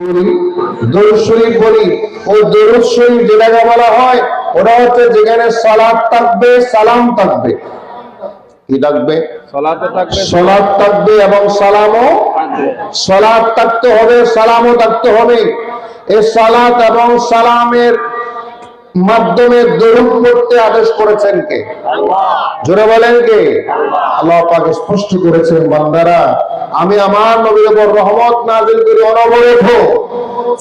দরুদ শরীফ বলি ওই দরুদ শরীফ যেটাকে বলা হয় ওটা হচ্ছে যেখানে সালাদ থাকবে সালাম থাকবে। কি থাকবে? সলাদ থাকবে। এবং সালামও সলাদ থাকতে হবে সালামও থাকতে হবে। এই এবং সালামের মাধ্যমে দরুদ পড়তে আদেশ করেছেন কে জোরে বলেন কে আল্লাহ পাক স্পষ্ট করেছেন বান্দারা আমি আমার নবীর উপর রহমত নাজিল করি অনবরত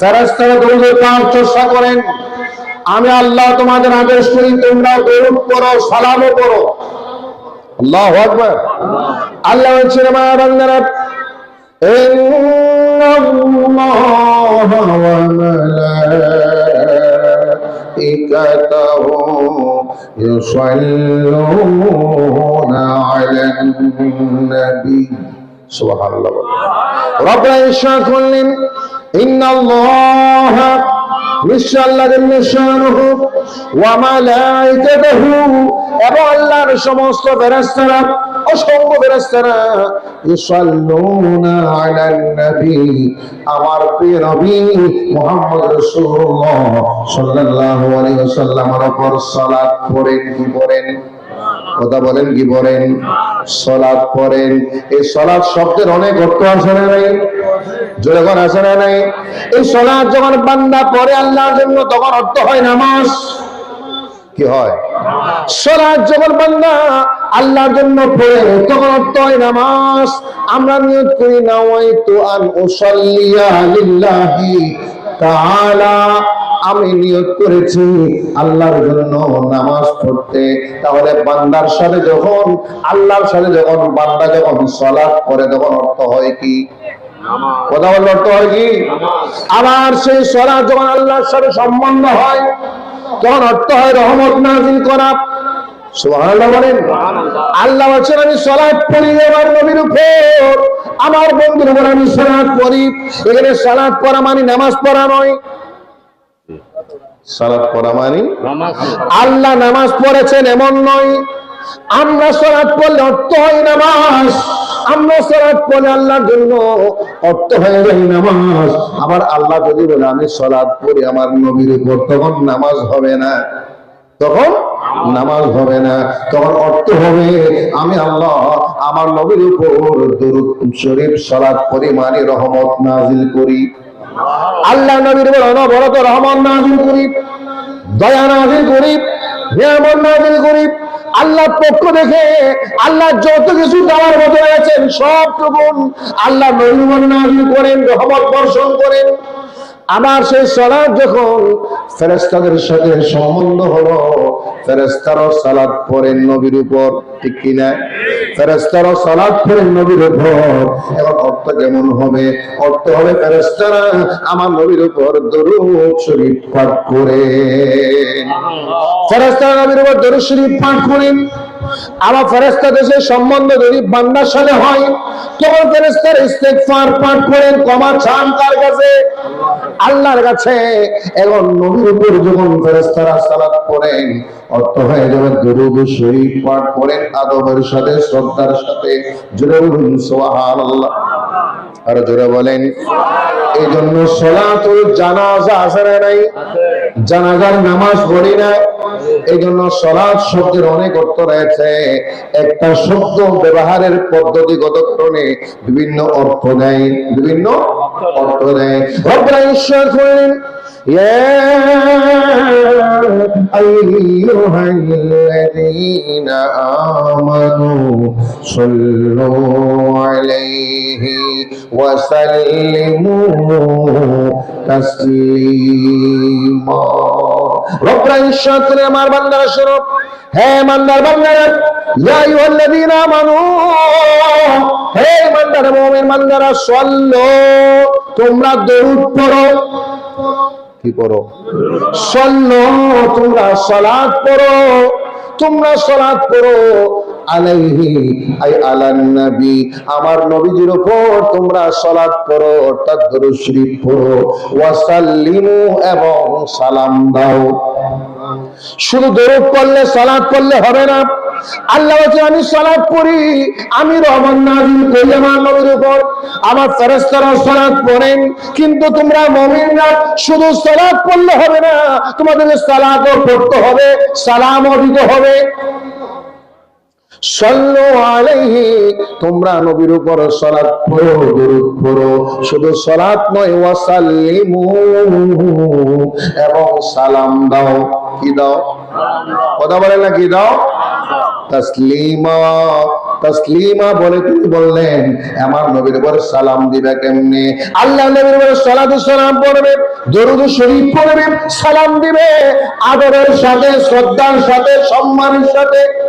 ফেরেশতারা দরুদের কাজ চর্চা করেন আমি আল্লাহ তোমাদের আদেশ করি তোমরা দরুদ পড়ো সালামও পড়ো আল্লাহু আকবার আল্লাহ বলছেন আমার বান্দারা إن الله وملائكته يصلون على النبي. সমস্ত বেরাস্তারা অসংখ্য বেরাস্তারা আমার প্রিয় নবী মুহাম্মদ রাসূলুল্লাহ সাল্লাল্লাহু কি পড়েন? কথা বলেন, কি পড়েন সলাদ পড়েন। এই সলাদ শব্দের অনেক অর্থ আছে না নাই? কোন আছে না নাই? এই সলাদ যখন বান্দা পড়ে আল্লাহর জন্য, তখন অর্থ হয় নামাজ। কি হয়? সলাদ যখন বান্দা আল্লাহর জন্য পড়ে, তখন অর্থ হয় নামাজ। আমরা নিয়ত করি, নাওয়াইতু আন উসাল্লিয়া লিল্লাহি তাআলা। আমি নিয়ত করেছি আল্লাহর জন্য নামাজ পড়তে। তাহলে বান্দার সাথে যখন আল্লাহর সাথে যখন বান্দা যখন সলাৎ করে তখন অর্থ হয় কি? কথা বললে অর্থ হয় কি? আবার সেই সলাৎ যখন আল্লাহর সাথে সম্বন্ধ হয় তখন অর্থ হয় রহমত নাজিল করা। আল্লাহ বলছেন আমি সলাৎ পড়ি আমার নবীর উপর। আমার বন্ধুর উপর আমি সলাৎ পড়ি। এখানে সলাৎ পড়া মানে নামাজ পড়া নয়। সালাত পড়া মানে? আল্লাহ নামাজ পড়েছেন এমন নয় আমরা সালাত পড়লে অর্থ হয় নামাজ। আমরা সালাত পড়লে আল্লাহর জন্য অর্থ হয়ে যায় নামাজ। আবার আল্লাহ যদি বলে আমি সালাত পড়ি আমার নবীর উপর তখন নামাজ হবে না। তখন নামাজ হবে না তখন অর্থ হবে আমি আল্লাহ আমার নবীর উপর দরুদ শরীফ সালাত পড়ি মানে রহমত নাজিল করি। আল্লাহ নবীর উপর অনবরত রহমান নাজিল করি, দয়া নাজিল করি, নিয়ামত নাজিল করি। আল্লাহর পক্ষ দেখে আল্লাহ যত কিছু দেওয়ার মতো রয়েছেন সব সবটুকু আল্লাহ নবীমন নাজিল করেন, রহমত বর্ষণ করেন। আমার সেই সলাদ যখন ফেরেস্তাদের সাথে সম্বন্ধ হলো ফেরেস্তারও সালাদ পড়েন নবীর উপর ঠিক কিনা ফেরেস্তারও সালাদ পড়েন নবীর উপর। এখন অর্থ কেমন হবে? অর্থ হবে ফেরেস্তারা আমার নবীর উপর দরুদ শরীফ পাঠ করে ফেরেস্তারা নবীর উপর দরুদ শরীফ পাঠ করেন। আমার ফেরেস্তা দেশে সম্বন্ধ যদি বান্দার সাথে হয় তখন ফেরেস্তার ইস্তেগফার পাঠ করেন, ক্ষমা চান কার কাছে? আল্লাহর কাছে। এখন নবীর উপর যখন ফেরেস্তারা সালাত করেন অর্থ হয়ে যাবে দরুদ শরীফ পাঠ করেন আদবের সাথে, শ্রদ্ধার সাথে বলুন, সুবহানাল্লাহ। আর জোরে বলেন এই জন্য সলাতুল জানাজা আছে না নাই জানাজার নামাজ পড়ি না এই জন্য সলাৎ শব্দের অনেক অর্থ রয়েছে একটা শব্দ ব্যবহারের পদ্ধতিগত ক্রমে বিভিন্ন অর্থ দেয় বিভিন্ন অর্থ দেয় রব্বুল ঈশ্বর করেন يا أيها الذين آمنوا صلوا عليه وسلموا تسليما রব্বুল ঈশ্বর করে আমার বান্দারা শোনো হে মান্দার বান্দারা ইয়া আইয়ুহাল্লাযীনা আমানু হে মান্দারা মুমিন মান্দারা সাল্লু তোমরা দরুদ পড়ো কি করো সল্লো তোমরা সালাত পড়ো তোমরা সালাত পড়ো আলাইহি, আই আলান নবী। আমার নবীজির উপর তোমরা সালাত অর্থাৎ দরুদ শরীফ পড়ো। ওয়া সাল্লিমু এবং সালাম দাও। শুধু দরুদ পড়লে, সালাত পড়লে হবে না। আল্লাহ আমি সালাত পড়ি, আমি রহমান নাজিল করি আমার নবীর উপর। আমার ফেরেশতারা সালাত পড়েন, কিন্তু তোমরা মুমিনরা শুধু সালাত পড়লে হবে না, তোমাদের সালাতও পড়তে হবে, সালামও দিতে হবে। তোমরা নবীর উপর শুধু নয় এবং সালাম দাও। কি দাও? কথা না কি দাও? বলে তিনি বললেন, আমার নবীর উপর সালাম দিবে কেমনে? আল্লাহ নবীর উপর সালাতু সালাম পড়বে, দরুদ শরীফ পড়বে, সালাম দিবে। আদরের সাথে, শ্রদ্ধার সাথে, সম্মানের সাথে।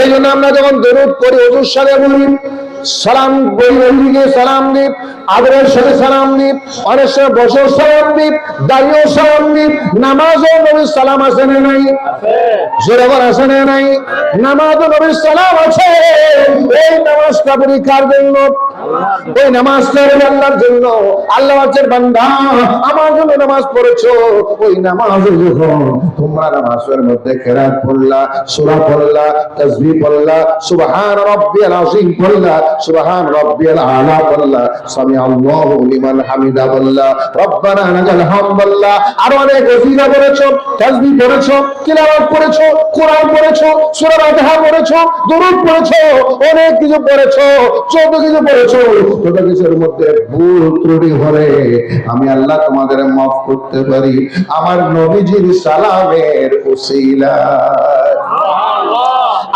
এই জন্য আমরা যখন দরুদ করি অজুর সাথে বলি সালাম বলিকে সালাম দিব আদরের সাথে সালাম দিব অনেক সময় বছর সালাম দিব দাঁড়িয়েও সালাম দিব নামাজও নবীর সালাম আছে না নাই? জোরাবার আছে না নাই? নামাজও নবীর সালাম আছে। এই নামাজটা কার জন্য? ওই নামাজটা হলো আল্লাহর জন্য। আল্লাহ আছে আমার জন্য নামাজ পড়েছো। ওই নামাজে তোমরা নামাজের মধ্যে পড়লা পড়লা পড়লা, সুবহান আযীম পড়লা, সুবহান আলা পড়লা সামি আল্লাহু লিমান হামিদা রব্বানা লাকাল হামদ আর অনেক পড়েছো, তাসবিহ পড়েছো কোরআন পড়েছো, সূরা দরুদ পড়েছো, অনেক কিছু পড়েছো যত কিছু পড়েছো। যত কিছুর মধ্যে ভুল ত্রুটি হলে আমি আল্লাহ তোমাদের মাফ করতে পারি। আমার নবীজির সালামের উসিলা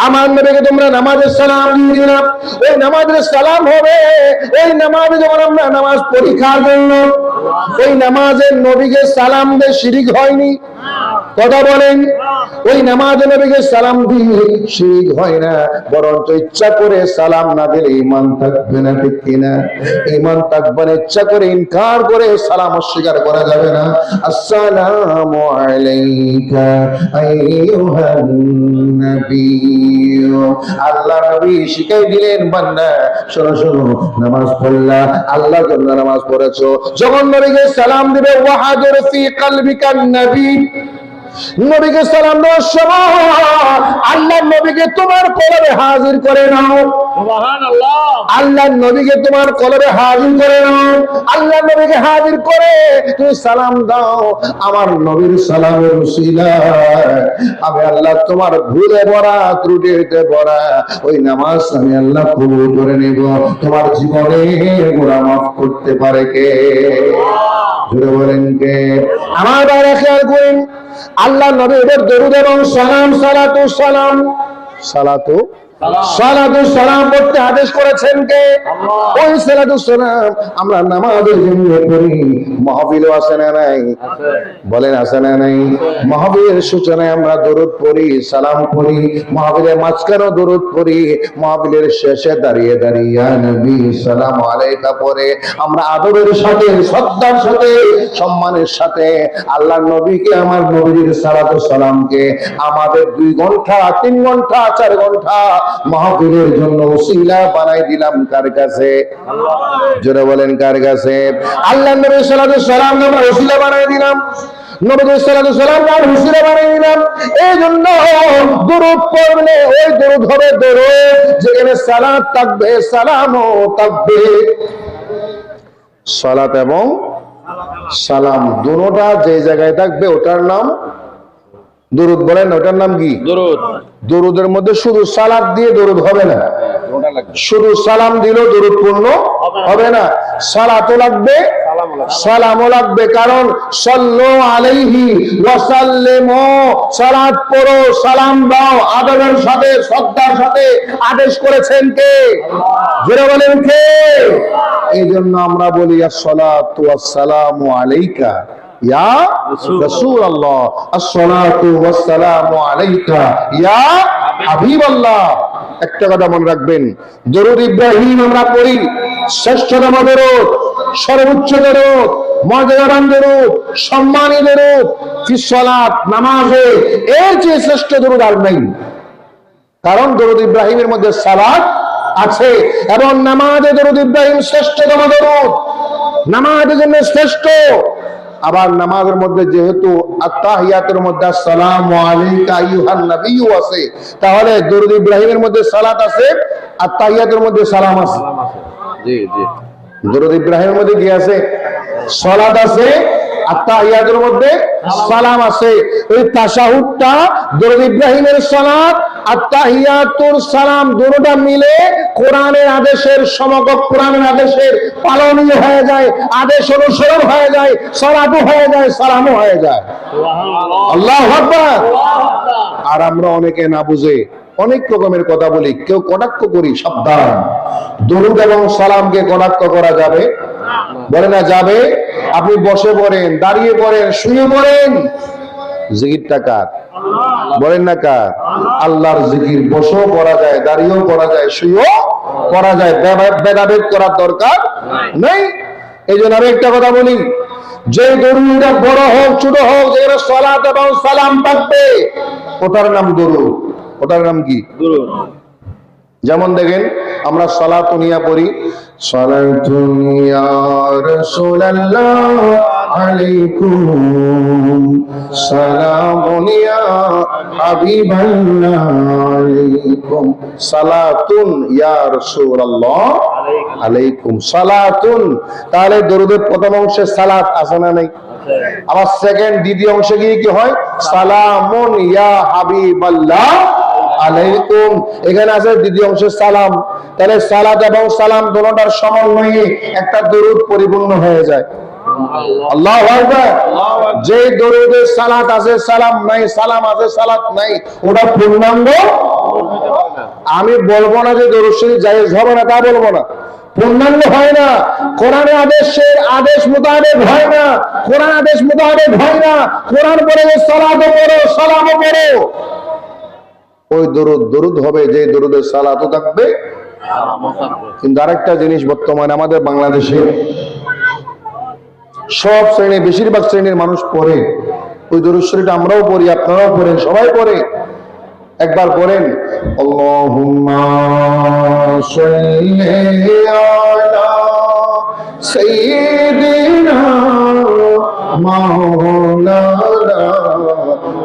আমার নবীকে তোমরা নামাজের সালাম দিয়ে দিলাম ওই নামাজের সালাম হবে ওই নামাজে যখন আমরা নামাজ পরীক্ষার জন্য? ওই নামাজের নবীকে সালাম দিয়ে শিরিক হয়নি। কথা বলেন ওই নামাজ নবীকে সালাম দিয়ে শিরিক হয় না, বরঞ্চ ইচ্ছা করে সালাম না দিলে ইমান থাকবে না, ঠিক কিনা? ইমান থাকবে না, ইচ্ছা করে ইনকার করে সালাম অস্বীকার করা যাবে না। আসসালামু আল্লাহ নবী শিখাই দিলেন, বান্দা, শোনো শোনো, নামাজ পড়লা আল্লাহর জন্য নামাজ পড়েছো। যখন নবীকে সালাম দিবে, ওয়াহাদুর ফি কলবিকান নবী Thank you. নবীকে সালাম দেওয়ার সময় আল্লাহ নবীকে তোমার কলবে হাজির করে নাও। আল্লাহ নবীকে তোমার কলবে হাজির করে নাও। আল্লাহ নবীকে হাজির করে তুমি সালাম দাও। আমার নবীর সালামের আমি আল্লাহ তোমার ভুলে ভরা ত্রুটিতে ভরা ওই নামাজ আমি আল্লাহ কবুল করে নেব। তোমার জীবনে গোড়া মাফ করতে পারে কে? জুড়ে বলেন কে? আমার বাইরে খেয়াল করেন আল্লাহ নবী এদের দরুদ এবং সালাম সালাতু সালাম। সালাতু সালাম। পড়তে আদেশ করেছেন কে? ওই সালাম আমরা নামাজের জন্য করি মাহফিলও আছে না নাই? বলেন আছে না নাই? মাহফিলের সূচনায় আমরা দরুদ পড়ি সালাম পড়ি। মাহফিলের মাঝখানেও দরুদ পড়ি। মাহফিলের শেষে দাঁড়িয়ে দাঁড়িয়ে নবী সালাম আলাইকা পরে আমরা আদরের সাথে শ্রদ্ধার সাথে সম্মানের সাথে আল্লাহ নবীকে আমার নবীর সালাতু সালামকে আমাদের দুই ঘণ্টা তিন ঘণ্টা চার ঘণ্টা মাহফিলের জন্য উসিলা বানাই দিলাম কার কাছে? জোরে বলেন কার কাছে? আল্লাহ নবী সালাতু সালাম আমরা উসিলা বানাই দিলাম। সালাত এবং সালাম দুটোটা যে জায়গায় থাকবে ওটার নাম দরুদ বলেন ওটার নাম কি? দরুদ। দরুদের মধ্যে শুধু সালাদ দিয়ে দরুদ হবে না। শুধু সালাম দিলেও দরুদ পূর্ণ হবে না। সালাতও লাগবে সালামও লাগবে কারণ সল্লো আলাইহি ওয়াসাল্লিমু সালাত পড়ো সালাম দাও সাথে শ্রদ্ধার সাথে আদেশ করেছেন কে? জোরে বলেন কে? এই জন্য আমরা বলি আসসালাতু ওয়াসসালামু আলাইকা। ইয়া রাসূলুল্লাহ। আসসালাতু আলাইকা। ইয়া হাবিবাল্লাহ। একটা কথা মনে রাখবেন, দরুদ ইব্রাহিম আমরা পড়ি শ্রেষ্ঠতম দরুদ, সর্বোচ্চ দরুদ দরুদ, সম্মানী দরুদ নামাজে এর চেয়ে শ্রেষ্ঠ দরুদ আর নেই। কারণ দরুদ ইব্রাহিমের মধ্যে সালাত আছে, এবং নামাজে দরুদ ইব্রাহিম শ্রেষ্ঠতম দরুদ। নামাজের জন্য শ্রেষ্ঠ। আবার নামাজের মধ্যে যেহেতু আত্মাহিয়াতের মধ্যে সালাম আলাইকা আইয়ুহান নাবিয়্যু আছে তাহলে দরুদ ইব্রাহিমের মধ্যে সালাত আছে আত্তাহিয়াতের মধ্যে সালাম আছে। জি জি। দরুদ ইব্রাহিমের মধ্যে কি আছে? সালাত আছে আত্তাহিয়াতের মধ্যে সালাম আছে। তাশাহুদটা দরুদ ইব্রাহিমের সালাত সালাম দুটোটা মিলে কোরআনের আদেশের সমকক্ষ কোরআনের আদেশের পালনীয় হয়ে যায় আদেশ অনুসরণ হয়ে যায় সালাতও হয়ে যায় সালামও হয়ে যায়। আল্লাহ আকবার। আর আমরা অনেকে না বুঝে অনেক রকমের কথা বলি কেউ কটাক্ষ করি সাবধান। দরুদ এবং সালামকে কটাক্ষ করা যাবে? বলে না যাবে? আপনি বসে পড়েন দাঁড়িয়ে পড়েন শুয়ে পড়েন। জিকিরটা কার? বলেন না কার? আল্লাহর জিকির বসেও করা যায় দাঁড়িয়েও করা যায় শুয়েও করা যায়। ভেদা- ভেদাভেদ করার দরকার নেই। এই জন্য আমি একটা কথা বলি। যে দরুদটা বড় হোক ছোট হোক যেখানে সালাত এবং সালাম থাকবে ওটার নাম গরু। ওটার নাম কি? দুরুদ যেমন দেখেন, আমরা সালাতুনিয়া পড়ি সালাতুনিয়া আলাইকুম সালাতুন ইয়া আলাইকুম, সালাতুন। তাহলে দরুদের প্রথম অংশে সালাত আছে না নাই? আবার সেকেন্ড দ্বিতীয় অংশে গিয়ে কি হয়? সালামুন ইয়া হাবিবাল্লাহ আলাইকুম। এখানে আছে সালাম। তাহলে সালাত এবং সালাম দোনোটার সমন্বয়ে একটা দরুদ পরিপূর্ণ হয়ে যায়। আল্লাহ যে দরুদে সালাত আছে সালাম নাই, সালাম আছে সালাত নাই, ওটা পূর্ণাঙ্গ আমি বলব না যে দরুদ শরীফ জায়েজ হবে না, তা বলব না। পূর্ণাঙ্গ হয় না। কোরআন আদেশের আদেশ মোতাবেক হয় না। কোরআন আদেশ মোতাবেক হয় না। কোরআন পরে সালাতও পড়ো, সালামও পড়ো। ওই দরুদ দরুদ হবে যে দরুদের সালাতও থাকবে। কিন্তু আরেকটা জিনিস বর্তমানে আমাদের বাংলাদেশে সব শ্রেণি বেশিরভাগ শ্রেণির মানুষ পড়ে। ওই দরুদ আমরাও পড়ি, আপনারাও পড়েন, সবাই পড়ে। একবার পড়েন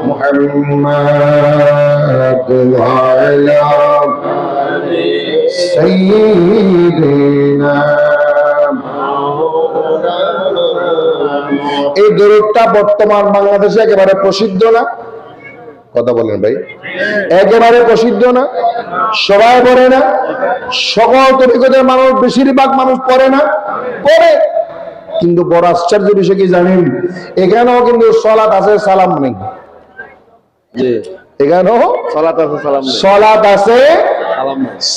মুহাম্মাদ এই দরুদটা বর্তমান বাংলাদেশে একেবারে প্রসিদ্ধ না? কথা বলেন ভাই। একেবারে প্রসিদ্ধ না? সবাই পড়ে না? সকল তরিকতের মানুষ, বেশিরভাগ মানুষ পড়ে না? পড়ে। কিন্তু বড় আশ্চর্য বিষয় কি জানেন? এখানেও কিন্তু সলাত আছে, সালাম নেই। এগারো। সলাত আছে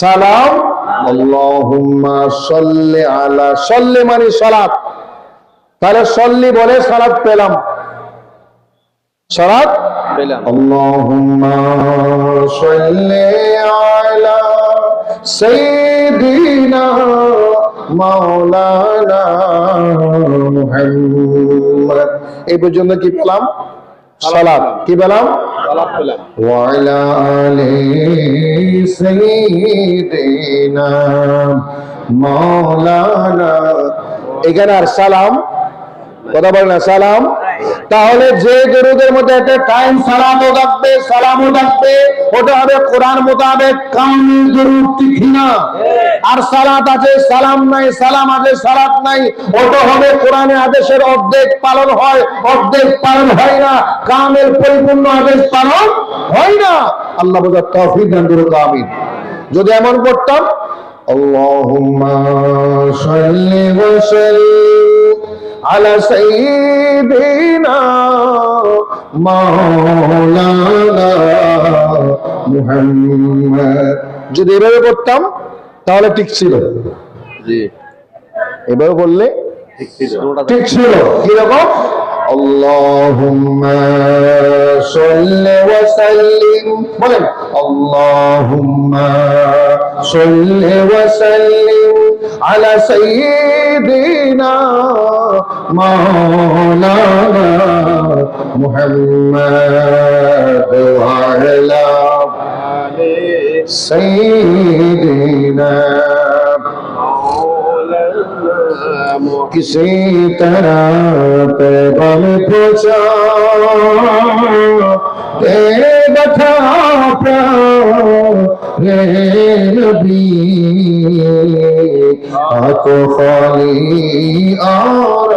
সালাম আল্লাহুম্মা সাল্লি আলা সাল্লি মানে সালাত। তাহলে সল্লি বলে পেলাম। পেলাম। আল্লাহুম্মা সাল্লি আলা সাইয়্যিদিনা মাওলানা মুহাম্মদ। এই পর্যন্ত কি পেলাম? সালাত কি পেলাম সালাত পেলাম وعلى آل سيدنا مولانا এখানে আর সালাম কথা বলেন না সালাম তাহলে যে দরুদের মধ্যে একটা টাইম সালামও থাকবে সালামও থাকবে, ওটা হবে কোরআন মোতাবেক দরুদ ঠিক না আর সালাত আছে, সালাম নাই, সালাম আছে, সালাত নাই, ওটা হবে কোরআনের আদেশের অর্ধেক পালন হয়, অর্ধেক পালন হয় না, কামের পরিপূর্ণ আদেশ পালন হয় না। আল্লাহ বোঝার তৌফিক দান করুক, আমিন। যদি এমন করতাম সাল্লি ওয়া সাল্লিম আলা সাইয়্যিদিনা মাওলানা মুহাম্মদ যদি এভাবে করতাম তাহলে ঠিক ছিল জি এভাবে বললে ঠিক ছিল কোনটা ঠিক ছিল কিরকম اللهم صل وسلم বলেন اللهم صل وسلم على سيدنا مولانا محمد وعلى سيدنا کسی طرح پیغام پہنچا اے بٹھا پیار اے نبی کو خالی اور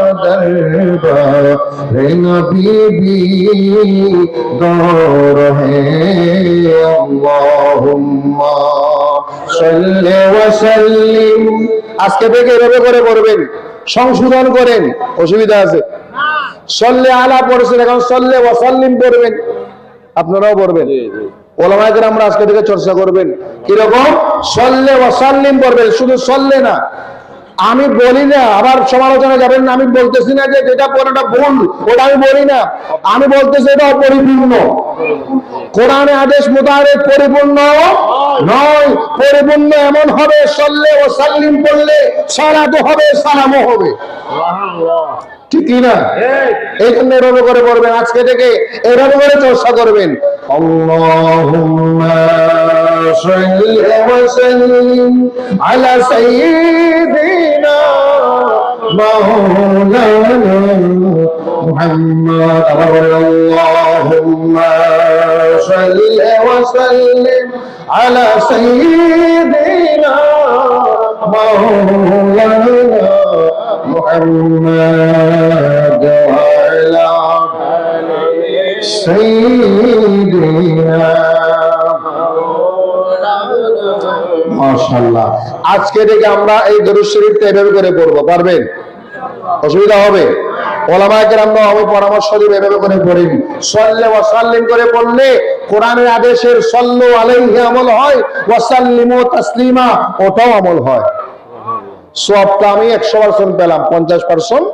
আজকে থেকে এভাবে করে করবেন সংশোধন করেন অসুবিধা আছে। সল্লে আলা পড়েছেন এখন সল্লে ওয়াসাল্লিম পড়বেন আপনারাও পড়বেন। ওলামায়কের আমরা আজকে থেকে চর্চা করবেন। কীরকম? সল্লে ওয়াসাল্লিম পড়বেন শুধু সল্লে না আমি বলি না, আবার সমালোচনা যাবেন না, আমি বলতেছি না যে যেটা কোনটা ভুল, ওটা আমি বলি না। আমি বলতেছি এটা অপরিপূর্ণ। কোরআনে আদেশ মোতাবেক পরিপূর্ণ নয়। পরিপূর্ণ এমন হবে, সল্লে ও সাল্লিম পড়লে সালাতো হবে, সালামও হবে। ঠিক না? এই। জন্য এভাবে করে পড়বেন আজকে থেকে এভাবে করে চর্চা করবেন। আলা সাইয়্যিদিনা মাওলানা মুহাম্মদ। আবার বলেন আল্লাহুম্মা সাল্লি ওয়া محمد وعلى سيدنا মাশাআল্লাহ আজকে থেকে আমরা এই দরুদ শরীফটা এভাবে করে পড়বো পারবেন অসুবিধা হবে ওলামায়ের আমরা আমি পরামর্শ দিব এভাবে করে পড়িন সল্লে ওয়াসাল্লিম করে পড়লে কোরআনের আদেশের সল্লু আলাইহি আমল হয় ওয়াসাল্লিমু তাসলিমা ওটাও আমল হয় সবটা আমি একশো পার্সেন্ট পেলাম, পঞ্চাশ পার্সেন্ট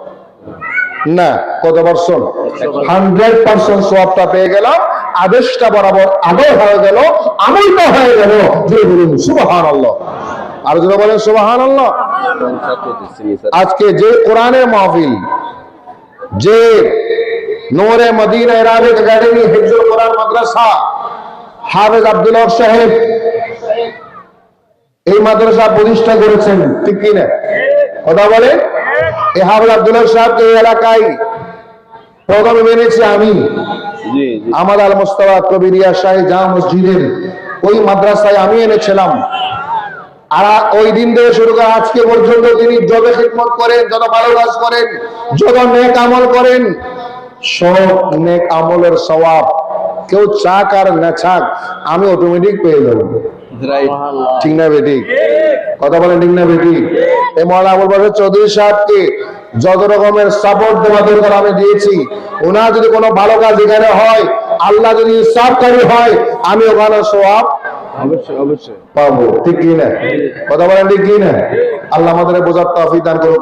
না, কত পার্সেন্ট? হান্ড্রেড পার্সেন্ট সবটা পেয়ে গেলাম, আদেশটা বরাবর আদর হয়ে গেল আমলটা হয়ে গেল, যে বলুন সুবাহান আর যদি বলেন সুবাহান আজকে যে কোরআনের মাহফিল, যে নোরে মদিনা এরাবিক একাডেমি হিফজুল কোরআন মাদ্রাসা, হাফেজ আব্দুল সাহেব এই মাদ্রাসা প্রতিষ্ঠা করেছেন ঠিক কি না কথা বলে? এই হাফেজ আব্দুল হক সাহেবকে এই এলাকায় প্রথমে মেনেছি আমি। জি আল মোস্তফা কবিরিয়া শাহী জামা মসজিদের ওই মাদ্রাসায় আমি এনেছিলাম। আর ওই দিন থেকে শুরু করে আজকে পর্যন্ত তিনি যত খিদমত করেন যত ভালো কাজ করেন যত নেক আমল করেন সব নেক আমলের সওয়াব। কেউ চাক আর না চাক আমি অটোমেটিক পেয়ে যাব। ঠিক না বেটি কথা বলেন ঠিক না বেটি এই বাসর চৌধুরী সাহেবকে যত রকমের সাপোর্ট দেওয়া দরকার আমি দিয়েছি ওনার যদি কোনো ভালো কাজ এখানে হয় আল্লাহ যদি ইনসাফকারী হয় আমি ওখানে অবশ্যই অবশ্যই। পাবো। ঠিক কি না? কথা বলেন ঠিক কি না? আল্লাহ আমাদের বোঝার দান করুক।